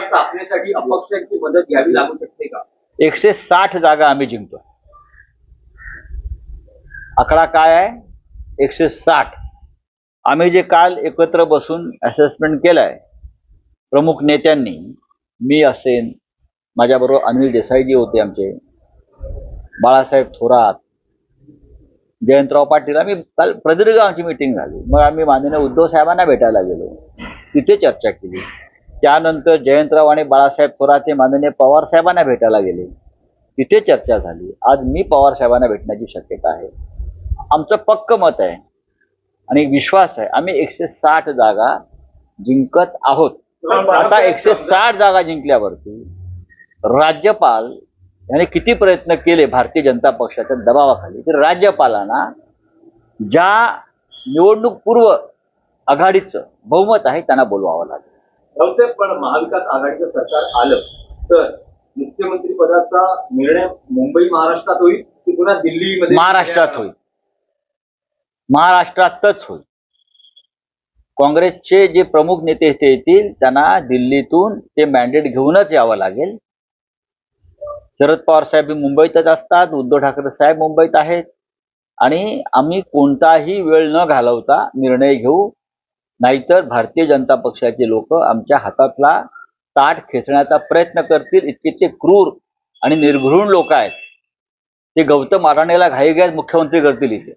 स्थापनेसाठी अपक्षांची मदत घ्यावी लागू शकते का? एकशे साठ जागा आम्ही जिंकतो आकडा काय आहे? एकशे साठ. आम्ही जे काल एकत्र बसून असेसमेंट केलंय प्रमुख नेत्यांनी मी असेन माझ्याबरोबर अनिल देसाईजी होते आमचे बाळासाहेब थोरात जयंतराव पाटील आम्ही काल प्रदीर्घ आमची मिटिंग झाली. मग आम्ही माननीय उद्धव साहेबांना भेटायला गेलो. तिथे चर्चा केली. त्यानंतर जयंतराव आणि बाळासाहेब थोरात हे माननीय पवार साहेबांना भेटायला गेले. तिथे चर्चा झाली. आज मी पवार साहेबांना भेटण्याची शक्यता आहे. आमचं पक्क मत आहे आणि विश्वास आहे. आम्ही एकशे साठ जागा जिंकत आहोत. आता एकशे साठ जागा जिंकल्यावरती राज्यपाल यांनी किती प्रयत्न केले भारतीय जनता पक्षाच्या दबावाखाली? की राज्यपालांना ज्या निवडणूक पूर्व आघाडीचं बहुमत आहे त्यांना बोलवावं लागेल. भाऊसाहेब पण महाविकास आघाडीचं सरकार आलं तर मुख्यमंत्री पदाचा निर्णय मुंबई महाराष्ट्रात होईल की पुन्हा दिल्लीमध्ये? महाराष्ट्रात होईल. महाराष्ट्रातच होईल. काँग्रेसचे जे प्रमुख नेते इथे येतील त्यांना दिल्लीतून ते मॅन्डेट घेऊनच यावं लागेल. शरद पवार साहेब मुंबईतच असतात उद्धव ठाकरे साहेब मुंबईत आहेत. आणि आम्ही कोणताही वेळ न घालवता निर्णय घेऊ नाहीतर भारतीय जनता पक्षाचे लोक आमच्या हातातला ताट खेचण्याचा प्रयत्न करतील. इतके ते क्रूर आणि निर्घृण लोक आहेत. ते गौतम घाई घाईघाईत मुख्यमंत्री करतील इथे.